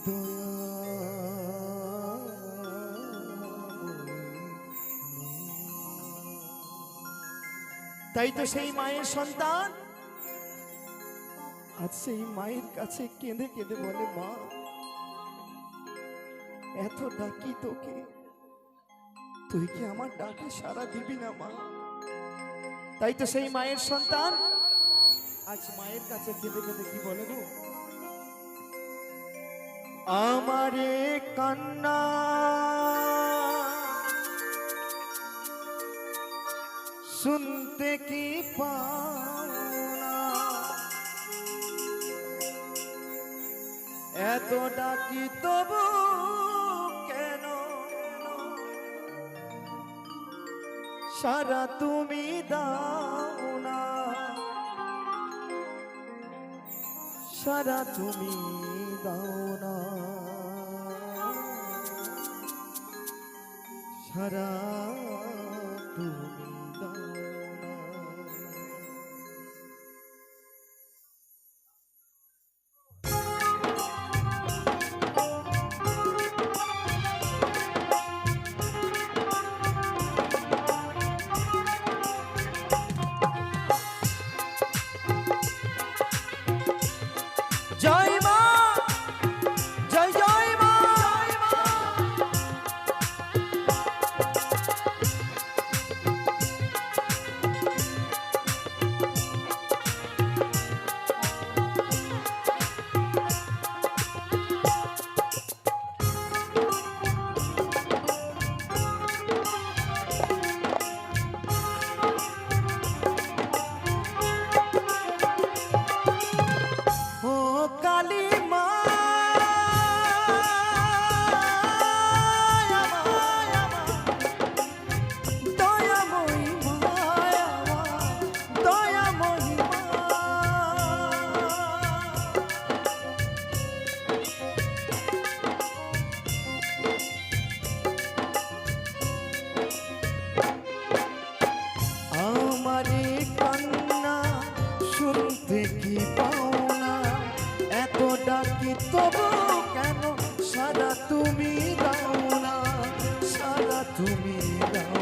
তাই তো সেই মায়ের সন্তান? আজ সেই মায়ের কাছে কেঁদে কেঁদে বলে, মা, এত ডাকি তোকে। তুই কি আমার ডাকে সারা দিবি না, মা? তাই তো সেই মায়ের সন্তান? আজ মায়ের কাছে কেঁদে কেঁদে কি বলে গো? আমারে কান্না। শুনতে কি? এত ডাকি তবু কেন? সারা তুমি দাও না সারা তুমি দাও না সারা তুমি তুমি দাও।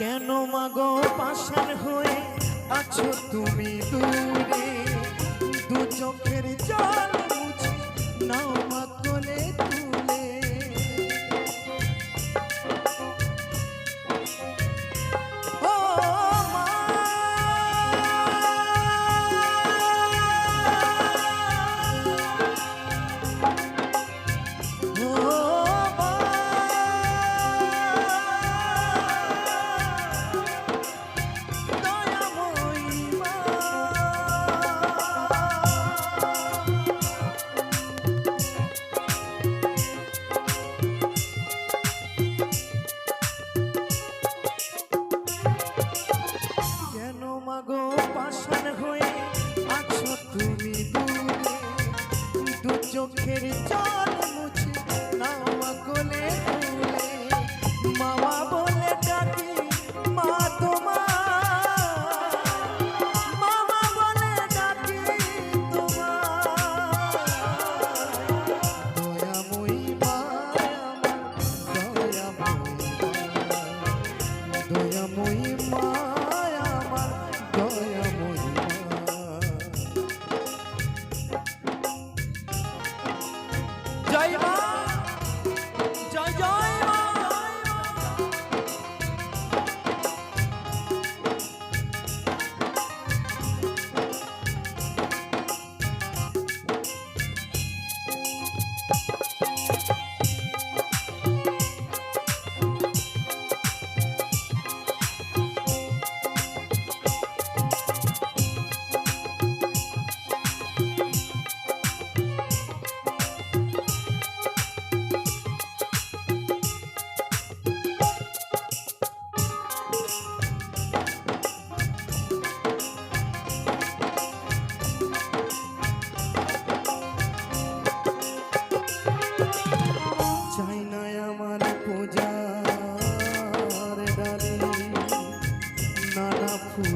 কেন মাগো পাশার হয়ে আছো তুমি দূরে? দু চোখের জল নাও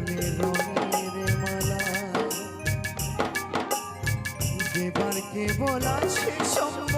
মনে রঙের মালা দেবার সময়